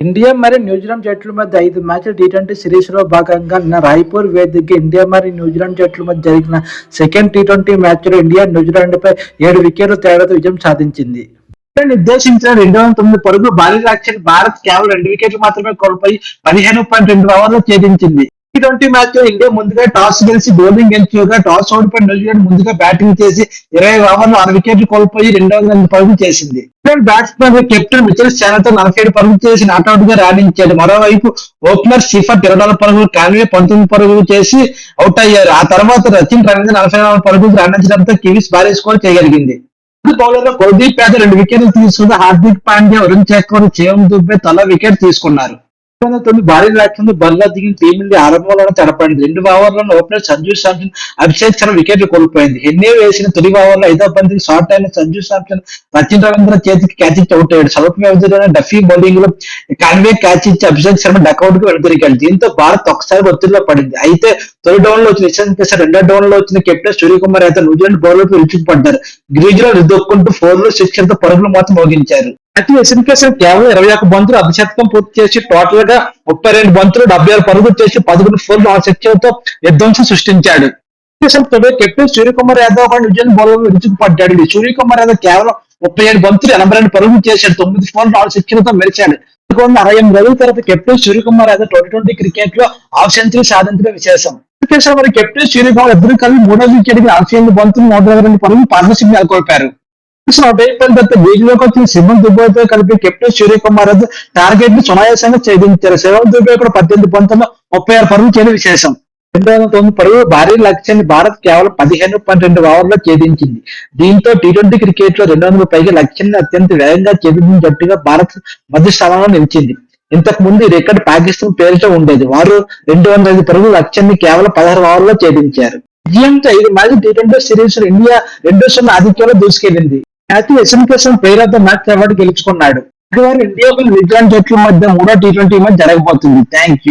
India మరియు New Zealand జట్ల మధ్య ఐదు మ్యాచ్ల టీ ట్వంటీ సిరీస్లో భాగంగా నిన్న రాయ్పూర్ వేదికగా ఇండియా మరియు న్యూజిలాండ్ జట్ల మధ్య జరిగిన సెకండ్ టీ ట్వంటీ మ్యాచ్లో ఇండియా న్యూజిలాండ్ పై ఏడు వికెట్ల తేడాతో విజయం సాధించింది. నిర్దేశించిన రెండు వందల తొమ్మిది పరుగులు భారీ లక్ష్యాన్ని భారత్ కేవలం రెండు వికెట్లు మాత్రమే కోల్పోయి పదిహేను పాయింట్ రెండు ఓవర్లు ఛేదించింది. టీ ట్వంటీ మ్యాచ్లో ఇండియా ముందుగా టాస్ గెలిచి బౌలింగ్ ఎంచుకోగా టాస్ ఓడిపోయిన న్యూజిలాండ్ ముందుగా బ్యాటింగ్ చేసి ఇరవై ఓవర్లు ఆరు వికెట్లు కోల్పోయి రెండు వందల పరుగులు చేసింది. ఇంగ్లాండ్ బ్యాట్స్మెన్ కెప్టెన్ మిచెల్ సేనతో నలభై ఏడు పరుగులు చేసి నాట్అవుట్గా రాణించాడు. మరోవైపు ఓపెనర్ సిఫర్ ఇరవై నాలుగు పరుగులు కాన్వే పంతొమ్మిది పరుగులు చేసి అవుట్ అయ్యారు. ఆ తర్వాత రచిన్ రవీంద్ర నలభై నాలుగు పరుగులు రాణించడంతో కివీస్ భారీ స్కోర్ చేయగలిగింది. బౌలర్ కుల్దీప్ యాదవ్ రెండు వికెట్లు తీసుకున్న హార్దిక్ పాండ్యా వరుణ్ చక్రవర్తి చేవం దుబ్బే తల వికెట్ తీసుకున్నారు. తొమ్మిది భారీ లక్ష్యంతో బరిలో దిగిన టీమిండియా ఆరంభంలోనే తడపడింది రెండు ఓవర్లలో ఓపెనర్ సంజు శాంసన్ అభిషేక్ శర్మ వికెట్లు కోల్పోయింది. ఎన్నే వేసిన తొలి ఓవర్లో ఐదో బంతికి షార్ట్ అయిన సంజు శాంసన్ రచిన్ రవీంద్ర చేతికి క్యాచ్ ఇచ్చి అవుట్ అయ్యాడు. స్వల్ప వ్యవధిలోనే డఫీ బౌలింగ్లో కాన్వే క్యాచ్ ఇచ్చి అభిషేక్ శర్మ డకౌట్కు వెనుదిరిగాడు. దీంతో భారత్ ఒకసారి ఒత్తిడిలో పడింది. అయితే తొలి డౌన్లో వచ్చిన ఇషాంత్ కిషన్ రెండో డౌన్లో వచ్చిన కెప్టెన్ సూర్యకుమార్ అయితే న్యూజిలాండ్ బౌలర్ విరుచుకుపడ్డారు. గ్రీజ్లో రిద్దొక్కుంటూ ఫోర్లో శిక్షణతో పరుగులు మాత్రం మోగించారు. అయితే యశన్ కేవలం ఇరవై ఒక్క బంతులు అభిషేకం పూర్తి చేసి టోటల్గా ముప్పై రెండు బంతులు డెబ్బై ఆరు పరుగులు చేసి పదకొండు ఫోర్లు ఆ శిక్షలతో విధ్వంసం సృష్టించాడు. Captain Suryakumar Yadav and Vijayan bowler విరుచుకుపడ్డాడు పడ్డాడు. సూర్యకుమార్ యాదవ్ కేవలం ముప్పై ఏడు బంతులు ఎనభై రెండు పరుగులు చేశాడు. తొమ్మిది ఫోన్లు ఆరు సెక్షన్లతో మెరిచాడు అరవై ఎనిమిది రోజుల తర్వాత captain Suryakumar Yadav twenty twenty క్రికెట్లో హాఫ్ సెంచరీ సాధించడం విశేషం. మరి కెప్టెన్ సూర్యకుమార్ ఇద్దరు కలిసి మూడో వికెట్కి ఎనిమిది బంతులు నూట ఇరవై రెండు పరుగులు పార్ట్నర్షిప్ నెలకొల్పారు. నూట అయిపోయిన తర్వాత వీధిలోకి వచ్చిన సింహం దుబ్బోతో కలిపి కెప్టెన్ సూర్యకుమార్ టార్గెట్ని సునాయాసంగా ఛేదించారు. శివం దుబ్బే కూడా పద్దెనిమిది పంతొమ్మిది ముప్పై ఆరు పరుగులు చేయడం విశేషం. రెండు వందల తొమ్మిది పరుగులు భారీ లక్ష్యాన్ని భారత్ కేవలం పదిహేను పాయింట్ రెండు ఓవర్లో ఛేదించింది. దీంతో టీ ట్వంటీ క్రికెట్లో రెండు వందల పైగా లక్ష్యాన్ని అత్యంత వేగంగా ఛేదించిన జట్టుగా భారత్ మధ్య స్థానంలో నిలిచింది. ఇంతకు ముందు ఈ రికార్డు పాకిస్తాన్ పేరుతో ఉండేది. వారు రెండు వందల ఐదు పరుగుల లక్ష్యాన్ని కేవలం పదహారు ఓవర్లో ఛేదించారు. విజయంతో ఐదు మళ్ళీ టీ ట్వంటీ సిరీస్లో ఇండియా రెండో సున్నా ఆధిక్యంలో దూసుకెళ్ళింది హ్యాపీ SN player of the match award గెలుచుకున్నాడు. ఇండియా మరియు జట్ల మధ్య మూడో టీ ట్వంటీ మ్యాచ్ జరగబోతుంది. Thank you